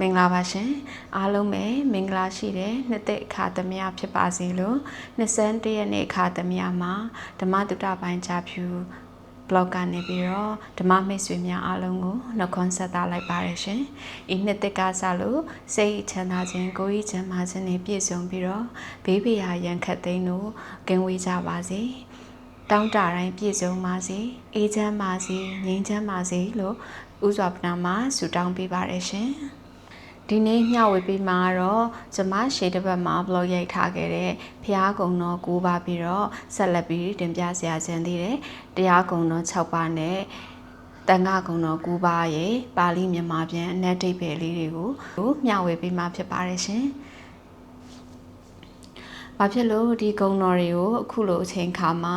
မင်္ဂလာပါရှင်အားလုံးပဲမင်္ဂလာရှိတဲ့နှစ်သက်အခါသမယဖြစ်ပါစေလို့နှစ်ဆန်းတရက်နေ့အခါသမယမှာဓမ္မတုတ္တပိုင်းချဖြူ blog ကနေပြီးတော့ဓမ္မမိတ်ဆွေများအားလုံးကိုနှုတ်ခွန်းဆက်သလိုက်ပါရရှင်ဤနှစ်သက်ကစားလို့စိတ်ချမ်းသာခြင်းကိုယ်ဤချမ်းသာခြင်းနဲ့ပြည့်စုံပြီးတော့ဘေးပရာရန်ခတ်သိမ်းတို့ကင်းဝေးကြပါစေတောင်းတတိုင်းပြည့်စုံပါစေအေးချမ်းပါစေငြိမ်းချမ်းပါစေလို့ဥစွာပနာမှာဆုတောင်းပေးပါရရှင် ဒီနေ့မျှဝေပေးမှာတော့ကျမရှေ့တစ်ပတ်မှာ blog ရိုက်ထားခဲ့တဲ့ဖျားကုံတော်၉ပါးပြီးတော့ဆက်လက်ပြီးတင်ပြစရာချင်သေးတယ်တရားကုံတော်6ပါးနဲ့တန်ခါကုံတော်9ပါးရဲ့ပါဠိမြန်မာပြန်အနက်ဒိတ်ပဲလေးတွေကိုမျှဝေပေးမှာဖြစ်ပါတယ်ရှင်။ ဘာဖြစ်လို့ဒီဂုံတော်တွေကိုအခုလိုအချိန်ခါမှာ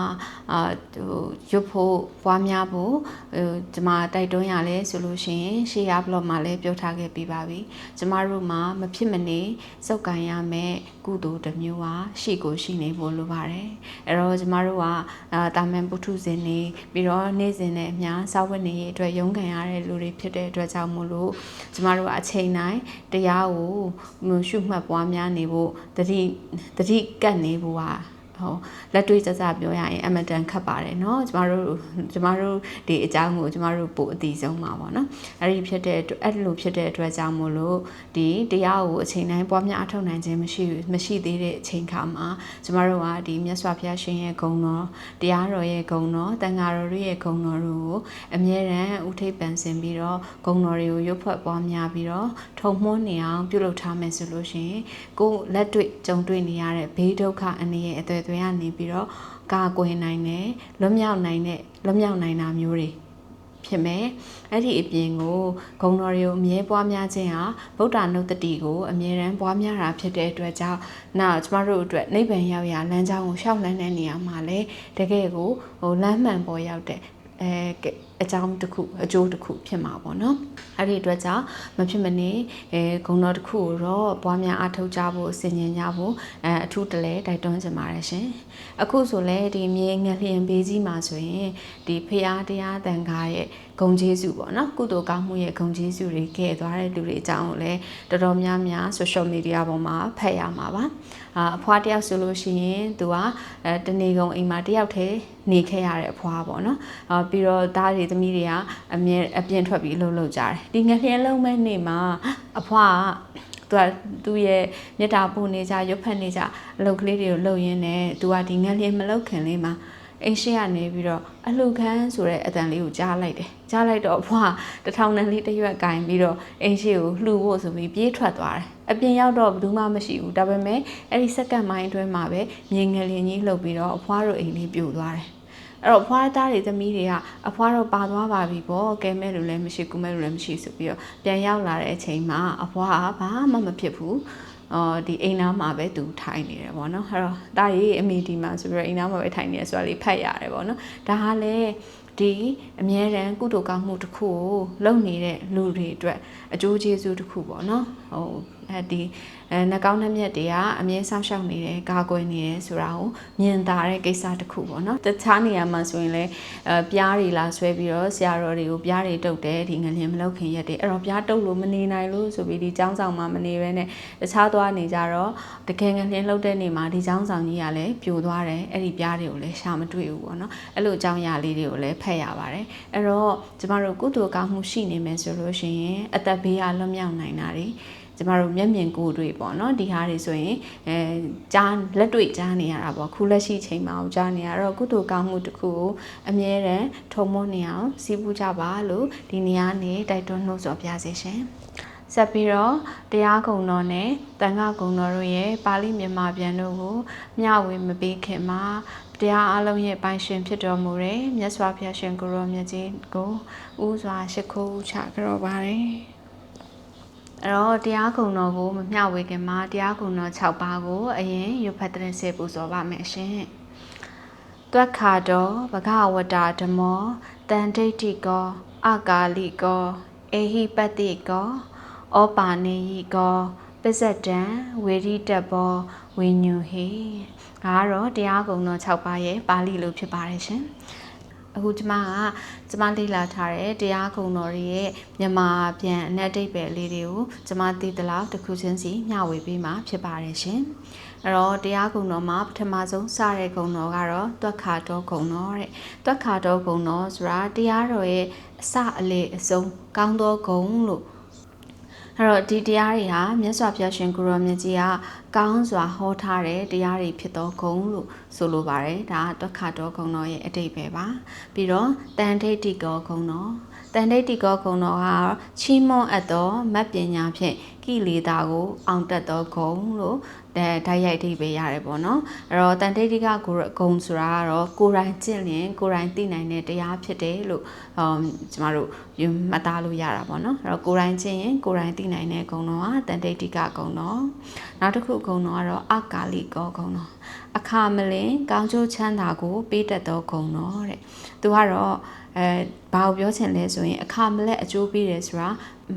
အာဟိုရွတ်ဖို့ပွားများဖို့ဟိုကျမတိုက်တွန်းရလဲဆိုလို့ရှိရင်ရှေးရဘလော့မှာလည်းပြောထားခဲ့ပြီးပါပြီကျမတို့မှာမဖြစ်မနေစုပ်ကန်ရမယ်ကုသိုလ်တစ်မျိုးဟာရှိကိုရှိနေဖို့လိုပါတယ်အဲ့တော့ကျမတို့ကအာတာမန်ပုထုဇဉ်နေပြီးတော့နေ့စဉ်နဲ့အများစာဝတ်နေရေးအတွက်ရုန်းကန်ရတဲ့လူတွေဖြစ်တဲ့အတွက်ကြောင့်မို့လို့ကျမတို့ကအချိန်တိုင်းတရားကိုရှုမှတ်ပွားများနေဖို့တတိတတိကတ်နေဖို့ဟာ ဟောလက်တွေ့ကြကြပြောရရင်အမတန်ခတ်ပါတယ်เนาะကျမတို့ကျမတို့ဒီအကြောင်းကိုကျမတို့ပို့အတီးဆုံးမှာပေါ့နော်အဲ့ဒီဖြစ်တဲ့အဲ့လိုဖြစ်တဲ့အတွက်ကြောင့်မို့လို့ဒီတရားကိုအချိန်တိုင်းပွားများအထောက်နိုင်ခြင်းမရှိမရှိသေးတဲ့အချိန်ခါမှာကျမတို့ကဒီမြတ်စွာဘုရားရှင်ရဲ့ဂုဏ်တော်တရားတော်ရဲ့ဂုဏ်တော်တန်ဃာတော်ရဲ့ဂုဏ်တော်တို့ကိုအမြဲတမ်းဥထိပ်ပန်ဆင်ပြီးတော့ဂုဏ်တော်တွေကိုရွတ်ဖတ်ပွားများပြီးတော့ထုံမွှန်းနေအောင်ပြုလုပ်ထားမယ်ဆိုလို့ရှိရင်ကိုယ်လက်တွေ့ကြုံတွေ့နေရတဲ့ဘေးဒုက္ခအနေရဲ့အသွယ် သွယ်ကနေပြီးတော့ကာကွယ်နိုင်တယ်လွတ်မြောက်နိုင်တဲ့လွတ်မြောက်နိုင်တာမျိုးတွေဖြစ်မယ်အဲ့ဒီအပြင်ကိုဂုံတော်တွေကိုအမြဲပွားများခြင်းဟာဗုဒ္ဓနုတ္တိကိုအမြဲတမ်းပွားများတာဖြစ်တဲ့အတွက်ကြောင့်နောက်ကျမတို့အတွက်နိဗ္ဗာန်ရောက်ရာလမ်းကြောင်းကိုရှောက်လန်းတဲ့နေရာမှာလည်းတကယ်ကိုဟိုလမ်းမှန်ပေါ်ရောက်တဲ့အဲအကြောင်းတစ်ခုအကျိုးတစ်ခုဖြစ်မှာပေါ့နော်အဲ့ဒီအတွက်ကြောင့်မဖြစ်မနေအဲဂုံတော်တစ်ခုကိုတော့ပွားများအားထုတ်ကြဖို့ဆင်ញင်ကြဖို့အဲအထူးတလဲတိုက်တွန်းချင်ပါတယ်ရှင်အခုဆိုလဲဒီမြေငလျင်ဘေးကြီးမှာဆိုရင်ဒီဖရာတရားတန်ခါရဲ့ဂုံကျေးဇူးပေါ့နော်ကုသိုလ်ကောင်းမှုရဲ့ဂုံကျေးဇူးတွေခဲ့သွားတဲ့လူတွေအကြောင်းကိုလည်းတော်တော်များများ social media ပေါ်မှာဖတ်ရမှာပါအာအဖွားတယောက်ဆိုလို့ရှိရင်သူကအဲတနေကုန်အိမ်မှာတယောက်တည်းနေခဲ့ရတဲ့အဖွားပေါ့နော်အာပြီးတော့သားတွေသမီးတွေကအမြင်အပြင်ထွက်ပြီးလှုပ်လှုပ်ကြတယ်ဒီငလျင်လုံးမဲ့နေမှာအဖွားကသူကသူ့ရဲ့မေတ္တာပို့နေကြရွတ်ဖက်နေကြအလုပ်ကလေးတွေကိုလှုပ်ရင်းနဲ့သူကဒီငလျင်မလှုပ်ခင်လေးမှာအိမ်ရှိရနေပြီးတော့အလှခန်းဆိုတဲ့အတန်လေးကိုကြားလိုက်တယ်ကြားလိုက်တော့အဖွားတထောင်တန်လေးတရွက်ကင်ပြီးတော့အိမ်ရှိကိုလှူဖို့ဆိုပြီးပြေးထွက်သွားတယ်အပြင်ရောက်တော့ဘယ်သူမှမရှိဘူးဒါပေမဲ့အဲ့ဒီစက္ကန့်မိုင်းအတွင်းမှာပဲမြေငလျင်ကြီးလှုပ်ပြီးတော့အဖွားတို့အိမ်လေးပြိုသွားတယ် အဲ့တော့အဖွားသားတွေသမီးတွေကအဖွားတော့ပါသွားပါပြီပေါ့ကဲမဲ့လူလည်းမရှိကူမဲ့လူလည်းမရှိဆိုပြီးတော့ပြန်ရောက်လာတဲ့အချိန်မှာအဖွားကဘာမှမဖြစ်ဘူးအော်ဒီအိမ်နားမှာပဲသူထိုင်နေတယ်ပေါ့နော်အဲ့တော့တာရေးအမေဒီမှာဆိုပြီးတော့အိမ်နားမှာပဲထိုင်နေရဆိုတာလေးဖတ်ရတယ်ပေါ့နော်ဒါဟာလည်းဒီအမြဲတမ်းကုသိုလ်ကောင်းမှုတစ်ခုကိုလုပ်နေတဲ့လူတွေအတွက်အကျိုးကျေးဇူးတစ်ခုပေါ့နော်ဟိုအဲဒီ အဲနှကောင်းနှမျက်တွေကအမြဲဆောက်ရှောက်နေတယ်ကာကွယ်နေတယ်ဆိုတာကိုမြင်သာတဲ့ကိစ္စတစ်ခုပေါ့နော်တခြားနေရာမှာဆိုရင်လည်းအဲပြားတွေလာဆွဲပြီးတော့ဆရာတော်တွေကိုပြားတွေတုတ်တယ်ဒီငလျင်မလောက်ခင်ရက်တွေအဲ့တော့ပြားတုတ်လို့မနေနိုင်လို့ဆိုပြီးဒီចောင်းဆောင်မှာမနေဘဲနဲ့တခြားသွားနေကြတော့တကယ်ငလျင်လောက်တဲ့နေမှာဒီចောင်းဆောင်ကြီးကလည်းပြိုသွားတယ်အဲ့ဒီပြားတွေကိုလည်းရှာမတွေ့ဘူးပေါ့နော်အဲ့လိုအကြောင်းအရာလေးတွေကိုလည်းဖတ်ရပါတယ်အဲ့တော့ကျမတို့ကုသိုလ်ကောင်းမှုရှိနေမယ်ဆိုလို့ရှိရင်အသက်ဘေးကလွတ်မြောက်နိုင်တာတွေ ကျမတို့မျက်မြင်ကိုယ်တွေ့ပေါ့နော်ဒီဟာတွေဆိုရင်အဲကြားလက်တွေ့ကြားနေရတာပေါ့ခုလက်ရှိချိန်မှာကြားနေရတော့ကုသိုလ်ကောင်းမှုတစ်ခုကိုအမြဲတမ်းထုံမွနေအောင်စီးပူးကြပါလို့ဒီနေရာနေတိုက်တွန်းနှိုးဆော်ပြစေရှင်ဆက်ပြီးတော့တရားကုံတော်နဲ့တန်ခါကုံတော်တို့ရဲ့ပါဠိမြန်မာပြန်တို့ကိုမျှဝေမပေးခင်မှာတရားအလုံးရဲ့ပိုင်ရှင်ဖြစ်တော်မူတဲ့မြတ်စွာဘုရားရှင်ကိုရောမြတ်ကြီးကိုဥစွာရှိခိုးချကြတော်ပါတယ် အဲ့တော့တရားကုံတော်ကိုမမျှဝေခင်မှာတရားကုံတော်6ပါးကိုအရင်ရွတ်ဖတ်တဲ့စေပူဇော်ပါမယ်ရှင်။တွက်ခါတော်ဘဂဝတာဓမ္မောတန်ဒိဋ္ဌိကောအကာလိကောအေဟိပတ္တိကောဩပါနေယိကောပစ္စတံဝေရိတဘောဝိညုဟိဒါကတော့တရားကုံတော်6ပါးရဲ့ပါဠိလိုဖြစ်ပါတယ်ရှင်။ အခုကျမကကျမလေ့လာထားတဲ့တရားကုံတော်တွေရဲ့မြန်မာပြန်အနက်အတိတ်ပဲလေးတွေကိုကျမသိသလောက်တစ်ခုချင်းစီမျှဝေပေးမှာဖြစ်ပါတယ်ရှင်အဲ့တော့တရားကုံတော်မှာပထမဆုံးစတဲ့ကုံတော်ကတော့တွက်ခါတော်ကုံတော်တဲ့တွက်ခါတော်ကုံတော်ဆိုတာတရားတော်ရဲ့အစအလေအဆုံးကောင်းသောဂုံလို့ အဲ့တော့ဒီတရားတွေဟာမြတ်စွာဘုရားရှင်ကိုရောမြတ်ကြီးကကောင်းစွာဟောထားတဲ့တရားတွေဖြစ်သောဂုံလို့ဆိုလိုပါတယ်ဒါကတွက်ခါတော်ဂုံတော်ရဲ့အတိတ်ပဲပါပြီးတော့တန်ထိတ်တိကောဂုံတော်တန်ထိတ်တိကောဂုံတော်ကချီးမွမ်းအပ်သောမတ်ပညာဖြင့်ကိလေသာကိုအောင်တတ်သောဂုံလို့တဲ့ ဓာတ်ရိုက်ထိပ်ပဲရတယ်ပေါ့နော်အဲ့တော့တန်တိတ်တိကဂုံဆိုတာကတော့ကိုယ်တိုင်ကျင့်လင်ကိုယ်တိုင်သိနိုင်တဲ့တရားဖြစ်တယ်လို့ဟောကျမတို့ယူမှတ်သားလို့ရတာပေါ့နော်အဲ့တော့ကိုယ်တိုင်ကျင့်ရင်ကိုယ်တိုင်သိနိုင်တဲ့ဂုံတော့ဟာတန်တိတ်တိကဂုံတော့နောက်တစ်ခုဂုံတော့ကတော့အကာလိကောဂုံတော့အခါမလင်ကောင်းကျိုးချမ်းသာကို ပေးတတ်သောဂုံတော့တဲ့သူကတော့အဲ ဘာကိုပြောချင်လဲဆိုရင်အခါမလက်အကျိုးပေးတယ်ဆိုတာ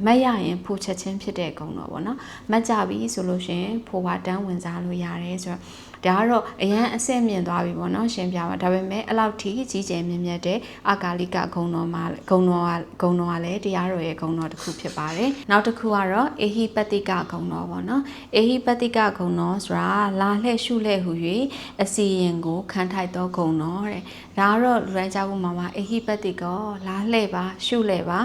မက်ရရင်ဖိုချက်ချင်းဖြစ်တဲ့ဂုံတော့ဗောနော်မက်ကြပြီဆိုလို့ရှင်ဖိုဝါတန်းဝင်စားလို့ရတယ်ဆိုတော့ဒါကတော့အရန်အဆင့်မြင့်သွားပြီပေါ့နော်ရှင်းပြပါဒါပေမဲ့အဲ့လောက်ထိကြီးကျယ်မြင့်မြတ်တဲ့အကာလိကဂုံတော်မှာဂုံတော်ကဂုံတော်ကလည်းတရားတော်ရဲ့ဂုံတော်တစ်ခုဖြစ်ပါတယ်နောက်တစ်ခုကတော့အေဟိပတိကဂုံတော်ပေါ့နော်အေဟိပတိကဂုံတော်ဆိုတာလာလှဲ့ရှုလှဲ့ဟူ၍အစီရင်ကိုခံထိုက်သောဂုံတော်တဲ့ဒါကတော့လူတိုင်းကြားဖို့မှာပါအေဟိပတိကောလာလှဲ့ပါရှုလှဲ့ပါ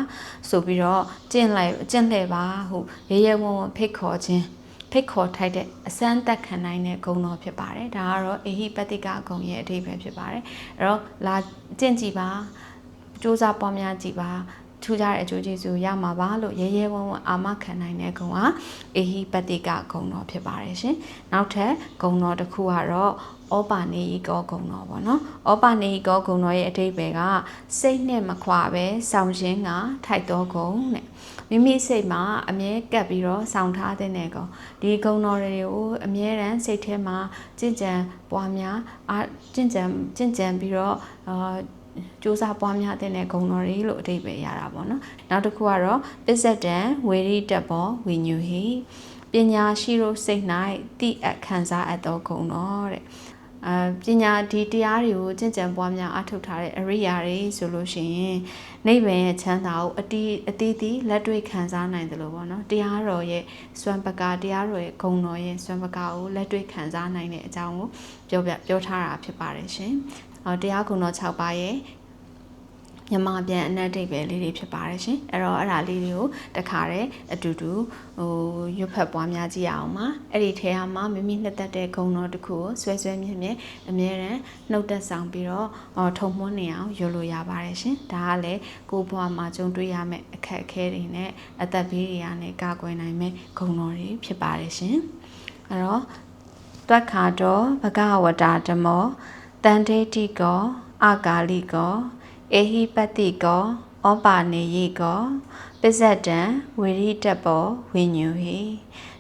ဆိုပြီးတော့ကျင့်လိုက်ကျင့်လှဲ့ပါဟုရေရဲဝံ့ဝံ့ဖိတ်ခေါ်ခြင်းဖိတ်ခေါ်ထိုက်တဲ့အစမ်းသက်ခံနိုင်တဲ့ဂုဏ်တော်ဖြစ်ပါတယ်ဒါကတော့အေဟိပတိကဂုဏ်ရဲ့အဓိပ္ပာယ်ဖြစ်ပါတယ်အဲ့တော့လာကျင့်ကြည့်ပါစူးစမ်းပွားများကြည့်ပါ ထူးခြားတဲ့အကျိုးကျေးဇူးရမှာပါလို့ရဲရဲဝံ့ဝံ့အာမခံနိုင်တဲ့ဂုဏ်ဟာအေဟိပတိကဂုဏ်တော်ဖြစ်ပါတယ်ရှင်နောက်ထပ်ဂုဏ်တော်တစ်ခုကတော့ဩပါနေဤကောဂုံတော်ပေါ့နော်ဩပါနေဤကောဂုံတော်ရဲ့အတိတ်ပဲကစိတ်နဲ့မခွာပဲစောင့်ရင်းကထိုက်တော်ဂုံတဲ့မိမိစိတ်မှာအမြဲကပ်ပြီးတော့စောင့်ထားတဲ့နေကောဒီဂုံတော်တွေကိုအမြဲတမ်းစိတ်ထဲမှာကြင်ကြံပွားများအာကြင်ကြံကြင်ကြံပြီးတော့အာ စူးစမ်းပွားများတဲ့ဂုံတော်တွေလို့အတိတ်ပဲရတာပေါ့နော်နောက်တစ်ခုကတော့ပစ္စဒံဝေရိတဘောဝိညူဟိပညာရှိတို့စိတ်၌တိအပ်ခံစားအပ်သောဂုံတော်တဲ့အာပညာဒီတရားတွေကိုကျင့်ကြံပွားများအထောက်ထားတဲ့အရိယာတွေဆိုလို့ရှိရင်နိဗ္ဗာန်ရဲ့ချမ်းသာကိုအတီးအတီးတီးလက်တွေ့ခံစားနိုင်တယ်လို့ပေါ့နော်တရားတော်ရဲ့စွမ်းပကားတရားတော်ရဲ့ဂုဏ်တော်ရဲ့စွမ်းပကားကိုလက်တွေ့ခံစားနိုင်တဲ့အကြောင်းကိုပြောပြပြောထားတာဖြစ်ပါတယ်ရှင်။အော် တရားဂုဏ်တော်6ပါးရဲ့မြန်မာပြန်အနက်ဒိတ်ပဲလေးတွေဖြစ်ပါတယ်ရှင်အဲ့တော့အဲ့ဒါလေးတွေကိုတခါတည်းအတူတူဟိုရွတ်ဖတ်ပွားများကြည့်အောင်ပါအဲ့ဒီထဲမှာမိမိနှစ်သက်တဲ့ဂုဏ်တော်တစ်ခုကိုဆွဲဆွဲမြင့်မြင့်အမြဲတမ်းနှုတ်သက်ဆောင်ပြီးတော့အော်ထုံမွှန်းနေအောင်ရွတ်လို့ရပါတယ်ရှင်ဒါကလည်းကိုဘွားမှာကြုံတွေ့ရမယ့်အခက်အခဲတွေနဲ့အသက်ဘေးတွေကနေကာကွယ်နိုင်မယ့်ဂုဏ်တော်တွေဖြစ်ပါတယ်ရှင်အဲ့တော့တွက်ခါတော်ဘဂဝတာဓမ္မော တန်တေတိကောအာကာလိကောအေဟိပတိကောဩပါနေယိကောပစ္စဒံဝိရိတဘောဝိညူဟိ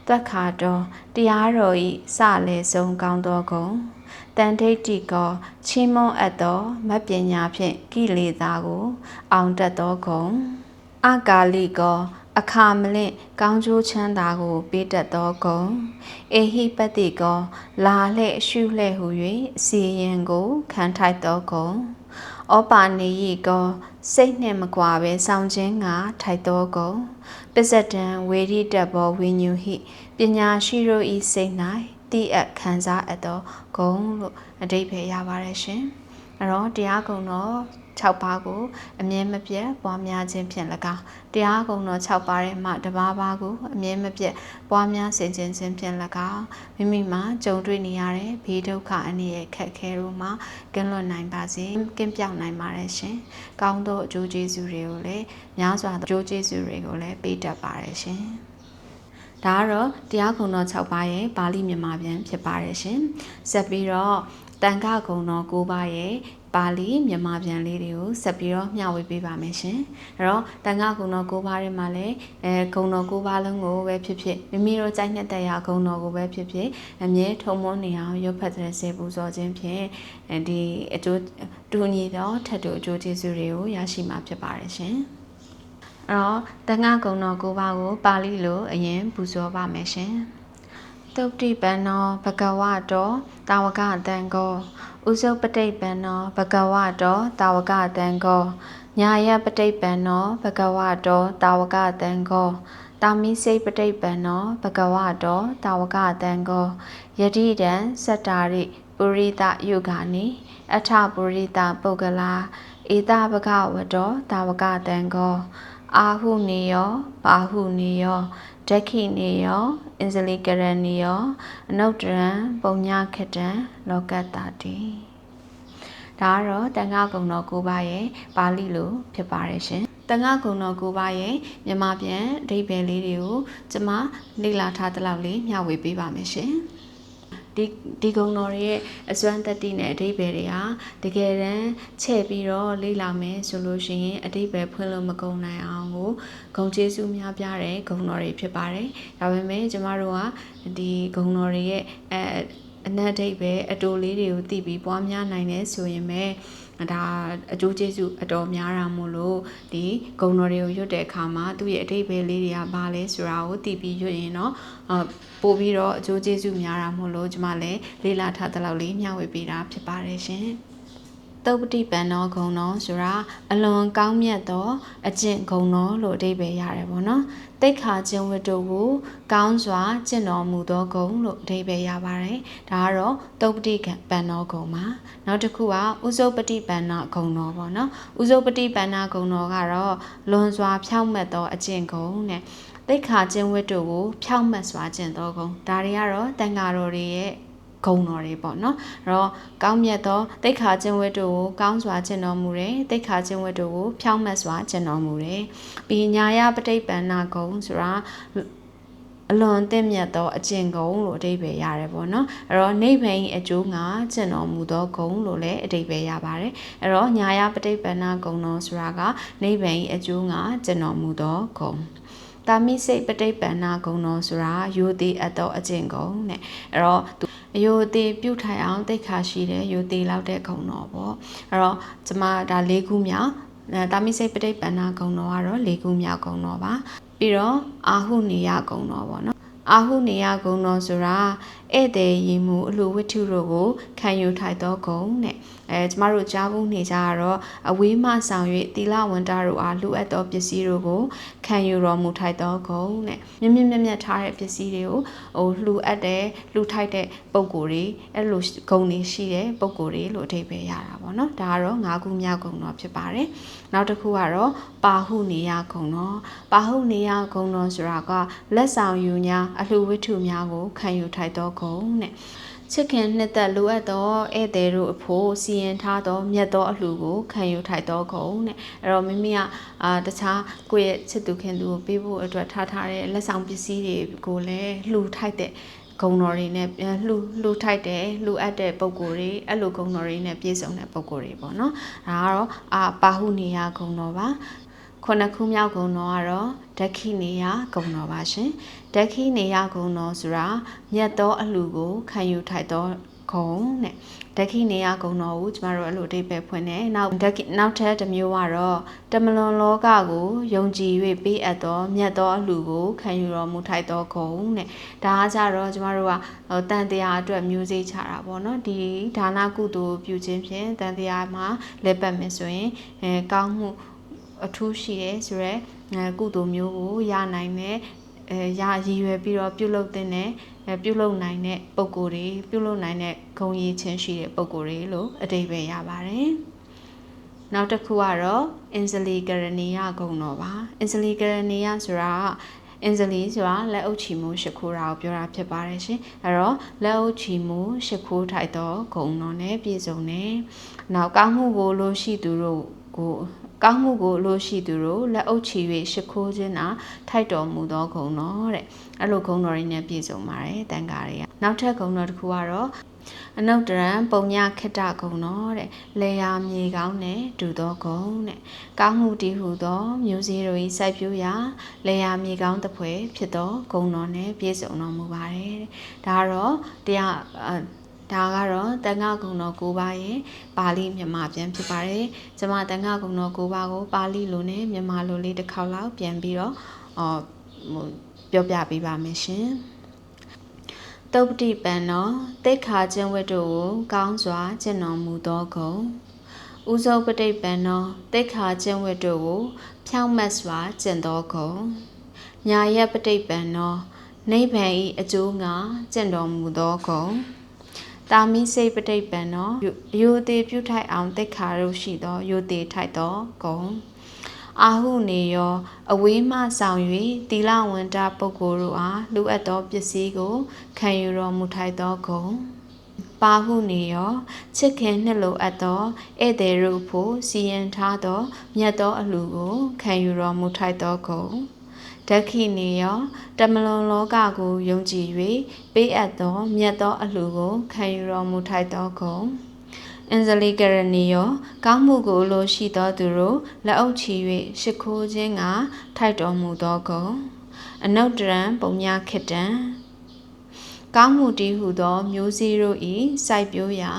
တွက်ခါတော်တရားတော်ဤစလေဆုံးကောင်းသောဂုံတန်ထိတ်တိကောချီးမွမ်းအပ်သောမတ်ပညာဖြင့်ကိလေသာကို အောင်တတ်သောဂုံအကာလိကော အခါမလင့်ကောင်းကျိုးချမ်းသာကိုပေးတတ်သောဂုံအေဟိပတိကော လာလှဲ့ရှုလှဲ့ဟု၍စီရင်ကိုခံထိုက်သောဂုံဩပါနေယိကော စိတ်နှင့်မကွာပဲစောင့်ခြင်းငါထိုက်သောကုံပစ္စဒံဝေရိတဘောဝိညူဟိပညာရှိတို့ဤစိတ်၌တိအပ်ခံစားအပ်သောဂုံလို့အဓိပ္ပာယ်ရပါတယ်ရှင်အဲ့တော့တရားကုံတော့ 6ပါးကိုအမြဲမပြတ်ပွားများခြင်းဖြင့်၎င်းတရားကုံတော်6ပါးထဲမှတပါးပါးကိုအမြဲမပြတ်ပွားများစေခြင်းခြင်းဖြင့်၎င်းမိမိမှာကြုံတွေ့နေရတဲ့ဘေးဒုက္ခအနည်းရဲ့ခက်ခဲတို့မှာကင်းလွတ်နိုင်ပါစေကင်းပြောက်နိုင်ပါတယ်ရှင်။ကောင်းသောအကျိုးကျေးဇူးတွေကိုလည်းများစွာသောအကျိုးကျေးဇူးတွေကိုလည်းပေးတတ်ပါတယ်ရှင်။ဒါကတော့တရားကုံတော်6ပါးရဲ့ပါဠိမြန်မာပြန်ဖြစ်ပါတယ်ရှင်။ဆက်ပြီးတော့တန်ခကုံတော်9ပါးရဲ့ ပါဠိမြန်မာပြန်လေးတွေကိုဆက်ပြီးတော့မျှဝေပေးပါမယ်ရှင်။အဲ့တော့တန်ခါဂုဏတော်၉ပါးထဲမှာလည်းအဲဂုဏတော်၉ပါးလုံးကိုပဲဖြစ်ဖြစ်မိမိတို့ကြိုက်နှစ်သက်ရာဂုဏတော်ကိုပဲဖြစ်ဖြစ်အမြဲထုံမွန်းနေအောင်ရုပ်ဖတ်တဲ့စေပူဇော်ခြင်းဖြင့်ဒီအကျိုးတူညီသောထပ်တူအကျိုးကျေးဇူးတွေကိုရရှိမှာဖြစ်ပါတယ်ရှင်။အဲ့တော့တန်ခါဂုဏတော်၉ပါးကိုပါဠိလိုအရင်ပူဇော်ပါမယ်ရှင်။သုတ်တိပန္နောဘဂဝတောတာဝကတံကောဩ ဥဇုပတိပ္ပန္နောဘဂဝတောတာဝကတံကောညာယပတိပ္ပန္နောဘဂဝတောတာဝကတံကောတာမိစိတ်ပဋိပ္ပန္နောဘဂဝတောတာဝကတံကောယတိတံစတ္တာရိပုရိသယုဂာနိအထပုရိသပုဂ္ဂလာဧတဘဂဝတောတာဝကတံကောအာဟုနေယောဘာဟုနေယော ဒက္ခိနေယောအင်ဇလိကရဏီယောအနုတ္တရံပုံညခတံလောကတ္တာတိဒါကတော့တန်ခါကုံတော်၉ပါးရဲ့ပါဠိလိုဖြစ်ပါတယ်ရှင်တန်ခါကုံတော်၉ပါးရဲ့မြန်မာပြန်အဓိပ္ပာယ်လေးတွေကိုကျွန်မလေ့လာထားသလောက်လေးမျှဝေပေးပါမယ်ရှင် ဒီဒီကုံတော်ရဲ့အစွမ်းတက်တိနဲ့အဓိပ္ပာယ်တွေဟာတကယ်တမ်းချဲ့ပြီးတော့လေ့လာမယ်ဆိုလို့ရှိရင်အဓိပ္ပာယ်ဖွင့်လို့မကုန်နိုင်အောင်ကိုဂုံကျေးဇူးများပြတဲ့ဂုံတော်တွေဖြစ်ပါတယ်။ဒါပေမဲ့ကျမတို့ကဒီဂုံတော်တွေရဲ့အဲအနက်အဓိပ္ပာယ်အတူလေးတွေကိုသိပြီးပွားများနိုင်တယ်ဆိုရင်ပဲ ဒါအကျိုးကျေးဇူးအတော်များတာမို့လို့ဒီဂုံတော်တွေကိုရွတ်တဲ့အခါမှာသူ့ရဲ့အဓိပ္ပာယ်လေးတွေကဘာလဲဆိုတာကိုသိပြီးရွတ်ရင်တော့အပို့ပြီးတော့အကျိုးကျေးဇူးများတာမို့လို့ကျွန်မလည်းလေ့လာထားတဲ့လောက်လေးမျှဝေပေးတာဖြစ်ပါတယ်ရှင်တုတ်ပတိပန်သောဂုံတော်ဆိုတာအလွန်ကောင်းမြတ်သောအကျင့်ဂုံတော်လို့အဓိပ္ပာယ်ရတယ်ပေါ့နော် တိတ်ခါခြင်းဝတ္တုကိုကောင်းစွာကျင့်တော်မူသောဂုံလို့အဓိပ္ပာယ်ရပါတယ်ဒါကတော့တုတ်ပတိပန်သောဂုံပါနောက်တစ်ခုကဥဇုပတိပန်နာဂုံတော်ပေါ့နော်ဥဇုပတိပန်နာဂုံတော်ကတော့လွန်စွာဖြောင့်မတ်သောအကျင့်ဂုံနဲ့တိတ်ခါခြင်းဝတ္တုကိုဖြောင့်မတ်စွာကျင့်သောဂုံဒါတွေကတော့တန်ဃာတော်တွေရဲ့ ဂုံတော်တွေပေါ့နော်အဲ့တော့ကောင်းမြတ်သောတိတ်ခါခြင်းဝတ္တုကိုကောင်းစွာကျင့်တော်မူတယ်တိတ်ခါခြင်းဝတ္တုကိုဖြောင့်မတ်စွာကျင့်တော်မူတယ်ပြီးညာယပဋိပန္နာဂုံဆိုတာအလွန်တင့်မြတ်သောအကျင့်ကုံလို့အဓိပ္ပာယ်ရတယ်ပေါ့နော်အဲ့တော့နိဗ္ဗာန်အကျိုးငါကျင့်တော်မူသောဂုံလို့လည်းအဓိပ္ပာယ်ရပါတယ်အဲ့တော့ညာယပဋိပန္နာဂုံတော်ဆိုတာကနိဗ္ဗာန်အကျိုးငါကျင့်တော်မူသောဂုံတာမိစိတ်ပဋိပန္နာဂုံတော်ဆိုတာယောတိအပ်သောအကျင့်ကုံတဲ့အဲ့တော့ အယိုသေးပြုတ်ထိုင်အောင်တိတ်ခါရှိတဲ့ယိုသေးလောက်တဲ့ဂုံတော်ပေါ့အဲ့တော့ကျမဒါ၄ခုမြောက်တာမိစိတ်ပဋိပန္နာဂုံတော်ကတော့၄ခုမြောက်ဂုံတော်ပါပြီးတော့အာဟုနေယဂုံတော်ပေါ့နော်အာဟုနေယဂုံတော်ဆိုတာ ဧည့်သည်ရင်မှုအလှဝတ္ထုတို့ကိုခံယူထိုက်သောဂုံတဲ့အဲကျမတို့ကြားဖို့နေကြတော့အဝေးမှဆောင်၍သီလဝန္တာတို့အားလှူအပ်သောပစ္စည်းတို့ကိုခံယူတော်မူထိုက်သောဂုံတဲ့မြင့်မြင့်မြတ်မြတ်ထားတဲ့ပစ္စည်းတွေကိုဟိုလှူအပ်တဲ့လှူထိုက်တဲ့ပုံကိုယ်တွေအဲ့လိုဂုံတွေရှိတဲ့ပုံကိုယ်တွေလို့အထိပ္ပယ်ရတာပေါ့နော်ဒါကတော့၅ခုမြောက်ဂုံတော့ဖြစ်ပါတယ်နောက်တစ်ခုကတော့ပါဟုနေယဂုံတော့ပါဟုနေယဂုံတော့ဆိုတာကလက်ဆောင်ယူညာအလှူဝတ္ထုများကိုခံယူထိုက်သောဂုံတဲ့ချစ်ခင်နှစ်သက်လိုအပ်သောဧည့်သည်တို့အဖို့စီရင်ထားသောမြတ်သောအလှကိုခံယူထိုက်သောဂုံတဲ့အဲ့တော့မိမိကအာတခြားကိုယ့်ရဲ့ချစ်သူခင်သူကိုပေးဖို့အတွက်ထားထားတဲ့လက်ဆောင်ပစ္စည်းတွေကိုလည်းလှူထိုက်တဲ့ဂုံတော်တွေနဲ့လှူလှူထိုက်တယ်လှူအပ်တဲ့ပုံကိုယ်တွေအဲ့လိုဂုံတော်တွေနဲ့ပြည့်စုံတဲ့ပုံကိုယ်တွေပေါ့နော်ဒါကတော့အာပါဟုနေယဂုံတော်ပါခုနှစ်ခုမြောက်ဂုံတော်ကတော့ဒက္ခိနေယဂုံတော်ပါရှင် ဒက္ခိနေယဂုံတော်ဆိုတာမြတ်သောအလှကိုခံယူထိုက်သောဂုံတဲ့ဒက္ခိနေယဂုံတော်ကိုကျမတို့အဲ့လိုအဓိပ္ပာယ်ဖွင့်တယ်နောက်ဒက္ခိနောက်ထပ်တစ်မျိုးကတော့တမလွန်လောကကိုယုံကြည်၍ပေးအပ်သောမြတ်သောအလှကိုခံယူတော်မူထိုက်သောဂုံတဲ့ဒါအားကြတော့ကျမတို့ကတန်တရားအတွက်မျိုးစေ့ချတာပေါ့နော်ဒီဒါနကုသိုလ်ပြုခြင်းဖြင့်တန်တရားမှာလက်ပတ်မယ်ဆိုရင်အဲကောင်းမှုအထူးရှိတယ်ဆိုရဲကုသိုလ်မျိုးကိုရနိုင်တဲ့ အဲရရည်ရွယ်ပြီးတော့ပြုလုပ်တဲ့အဲပြုလုပ်နိုင်တဲ့ပုံကိုယ်တွေပြုလုပ်နိုင်တဲ့ဂုဏ်ရည်ချင်းရှိတဲ့ပုံကိုယ်တွေလို့အတိတ်ပဲရပါတယ်။နောက်တစ်ခုကတော့အင်ဇလီကရဏီယဂုဏ်တော်ပါ။အင်ဇလီကရဏီယဆိုတာအင်ဇလီဆိုတာလက်အုပ်ချီမှုရှ िख ိုးတာကိုပြောတာဖြစ်ပါတယ်ရှင်။အဲ့တော့လက်အုပ်ချီမှုရှ िख ိုးထိုက်သောဂုဏ်တော်နဲ့ပြည့်စုံတယ်။နောက်ကောင်းမှုကိုလို့ရှိသူတို့ကို ကောင်းမှုကိုလိုရှိသူတို့လက်အုပ်ချီ၍ရှ िख ိုးခြင်းသာထိုက်တော်မူသောဂုဏ်တော်တဲ့အဲ့လိုဂုဏ်တော်တွေနဲ့ပြည့်စုံပါတယ်တန်ခါတွေကနောက်ထပ်ဂုဏ်တော်တစ်ခုကတော့အနုတ္တရံပုံညခိတဂုံတော်တဲ့လေယာမြေကောင်းနဲ့ဒူသောဂုံတဲ့ကောင်းမှုတည်ဟုသောမျိုးစေ့တို့၏စိုက်ပျိုးရာလေယာမြေကောင်းတစ်ဖွဲဖြစ်သောဂုံတော်နဲ့ပြည့်စုံတော်မူပါတယ်ဒါကတော့တရား ဒါကတော့တန်ခါကုံတော်၉ပါးရဲ့ပါဠိမြန်မာပြန်ဖြစ်ပါတယ်။ကျွန်မတန်ခါကုံတော်၉ပါးကိုပါဠိလိုနဲ့မြန်မာလိုလေးတစ်ခေါက်လောက်ပြန်ပြီးတော့အော်ပြောပြပေးပါမယ်ရှင်။တုပ္ပတိပံနောတိတ်ခါကျင့်ဝတ်တို့ကိုကောင်းစွာကျင့်တော်မူသောဂုံဥဇုပတိပံနောတိတ်ခါကျင့်ဝတ်တို့ကိုဖြောင့်မတ်စွာကျင့်သောဂုံညာယပတိပံနောနိဗ္ဗာန်ဤအကျိုးငါကျင့်တော်မူသောဂုံ တာမိစိတ်ပဋိပံနောယိုသေးပြုထိုက်အောင်တိတ်ခါတို့ရှိသောယိုသေးထိုက်သောဂုံအာဟုနေယောအဝေးမှဆောင်၍တီလဝန္တပုဂ္ဂိုလ်တို့အားလူအပ်သောပစ္စည်းကိုခံယူတော်မူထိုက်သောဂုံပါဟုနေယောချစ်ခင်နှစ်လိုအပ်သောဧည့်သည်တို့ဖို့စီရင်ထားသောမြတ်သောအလှကိုခံယူတော်မူထိုက်သောဂုံ ဒက္ခိနေယောတမလွန်လောကကိုယုံကြည်၍ပေးအပ်သောမြတ်သောအလှကိုခံယူတော်မူထိုက်သောဂုံအင်ဇလီကရဏီယောကောင်းမှုကိုလိုရှိသောသူတို့လက်အုပ်ချီ၍ရှ िख ိုးခြင်းကထိုက်တော်မူသောဂုံအနုတ္တရံပုံညာခိတံ ကောင်းမှုတည်ဟုသောမျိုးစေ့တို့ဤစိုက်ပျိုးရာ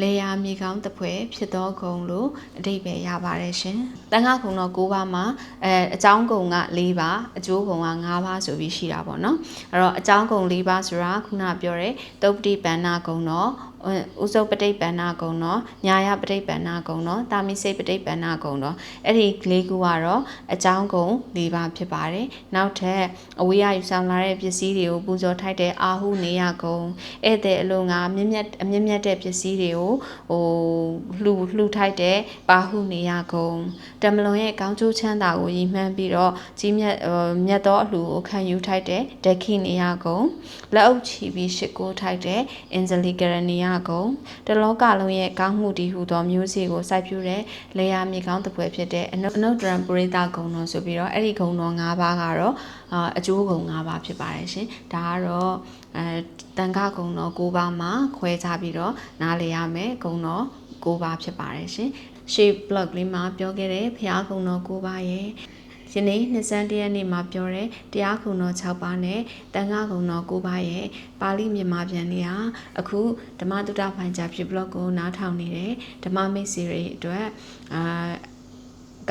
လေယာမြေကောင်းတစ်ဖွဲဖြစ်သောဂုံလို့အတိတ်ပဲရပါတယ်ရှင်။တန်ခါဂုံတော့၉ပါးမှာအဲအကြောင်းဂုံက၄ပါးအကျိုးဂုံက၅ပါးဆိုပြီးရှိတာပေါ့နော်။အဲ့တော့အကြောင်းဂုံ၄ပါးဆိုတာခုနပြောတဲ့တုပ္ပတိပန္နာဂုံတော့ ဥစုပဋိပန္နာဂုံတော့ညာယပဋိပန္နာဂုံတော့တာမိစိတ်ပဋိပန္နာဂုံတော့အဲ့ဒီလေးခုကတော့အကြောင်းဂုံ၄ပါးဖြစ်ပါတယ်နောက်ထပ်အဝေးရယူဆောင်လာတဲ့ပစ္စည်းတွေကိုပူဇော်ထိုက်တဲ့အာဟုနေရဂုံဧည့်သည်အလုံးကမြင့်မြတ်အမြင့်မြတ်တဲ့ပစ္စည်းတွေကိုဟိုလှူလှူထိုက်တဲ့ပါဟုနေရဂုံတမလွန်ရဲ့ကောင်းကျိုးချမ်းသာကိုရည်မှန်းပြီးတော့ကြီးမြတ်မြတ်သောအလှကိုခံယူထိုက်တဲ့ဒခိနေရဂုံလက်အုပ်ချီပြီးရှ िख ိုးထိုက်တဲ့အင်ဇလီကရဏီယကုံတလောကလုံးရဲ့ကောင်းမှုတည်ဟူသောမျိုးစေ့ကိုစိုက်ပျိုးတဲ့လေယာမြေကောင်းတစ်ပွဲဖြစ်တဲ့အနုအနုဒရံပရိသဂုံတော်ဆိုပြီးတော့အဲ့ဒီဂုံတော်၅ပါးကတော့အာအကျိုးဂုံ၅ပါးဖြစ်ပါတယ်ရှင်ဒါကတော့အဲတန်ခဂုံတော်၉ပါးမှာခွဲခြားပြီးတော့နားလည်ရမယ်ဂုံတော်၉ပါးဖြစ်ပါတယ်ရှင်ရှေ့ blog လေးမှာပြောခဲ့တဲ့ဖျားဂုံတော်၉ပါးရဲ့ ယနေ့နှစ်စန်းတရက်နေ့မှာပြောတဲ့တရားခုံတော်6ပါးနဲ့တန်ခါခုံတော်9ပါးရဲ့ပါဠိမြန်မာပြန်လေးဟာအခုဓမ္မတုဒ္ဒဖိုင်ချာဖြစ် blog ကိုနားထောင်နေတဲ့ဓမ္မမိတ်ဆွေတွေအတွက်အာ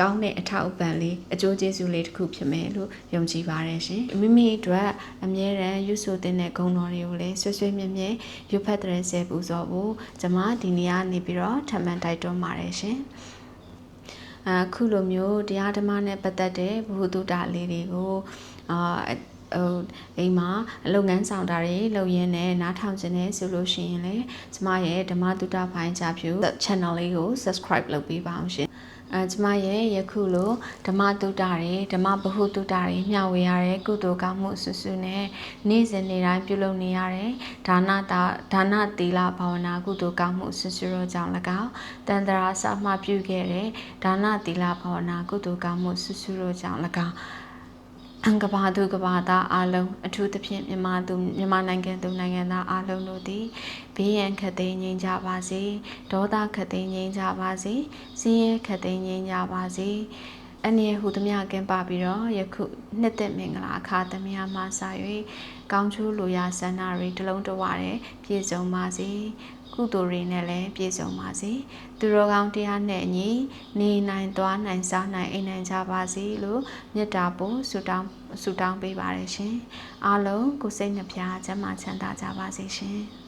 ကောင်းတဲ့အထောက်အပံ့လေးအကျိုးကျေးဇူးလေးတစ်ခုဖြစ်မယ်လို့ယုံကြည်ပါတယ်ရှင်မိမိအတွက်အမြဲတမ်းရွတ်ဆိုတဲ့ဂုဏ်တော်တွေကိုလည်းဆွဆွမြဲမြဲရွတ်ဖတ်တဲ့ဆဲပူဇော်ဖို့ကျွန်မဒီနေ့ကနေပြီးတော့ထပ်မံတိုက်တွန်းပါတယ်ရှင် အခုလိုမျိုးတရားဓမ္မနဲ့ပတ်သက်တဲ့ဘုဟုတုတလေးတွေကိုအာဟိုအိမ်မှာလုပ်ငန်းဆောင်တာတွေလုပ်ရင်းနဲ့နားထောင်ခြင်းနဲ့ဆိုလို့ရှိရင်လည်းကျမရဲ့ဓမ္မတုတဖိုင်းချဖြူ channel လေးကို subscribe လုပ်ပေးပါအောင်ရှင် အဲကျမရဲ့ယခုလိုဓမ္မတုတ္တတွေဓမ္မဗဟုတုတ္တတွေမျှဝေရတဲ့ကုသိုလ်ကောင်းမှုဆွဆွနဲ့နေ့စဉ်နေ့တိုင်းပြုလုပ်နေရတဲ့ဒါနတာဒါနသီလဘာဝနာကုသိုလ်ကောင်းမှုဆွဆွတို့ကြောင့်၎င်းတန်တရာစမှပြုခဲ့တဲ့ဒါနသီလဘာဝနာကုသိုလ်ကောင်းမှုဆွဆွတို့ကြောင့်၎င်းအံကဘာသူကဘာသားအလုံးအထူးသဖြင့်မြန်မာသူမြန်မာနိုင်ငံသူနိုင်ငံသားအလုံးတို့သည် ဘေးရန်ခတ်သိမ်းငြိမ်းကြပါစေဒေါသခတ်သိမ်းငြိမ်းကြပါစေစင်းရဲခတ်သိမ်းငြိမ်းကြပါစေအနေဟူသမျှကင်းပါပြီးတော့ယခုနှစ်သက်မင်္ဂလာအခါသမယမှာစ၍ကောင်းချိုးလိုရာဆန္ဒတွေတလုံးတဝတဲ့ပြည့်စုံပါစေကုသိုလ်တွေနဲ့လည်းပြည့်စုံပါစေသူတော်ကောင်းတရားနဲ့အညီနေနိုင်သွားနိုင်စားနိုင်အိမ်နိုင်ကြပါစေလို့မေတ္တာပို့ဆုတောင်းဆုတောင်းပေးပါရရှင်အားလုံးကိုစိတ်နှပြချမ်းသာချမ်းသာကြပါစေရှင်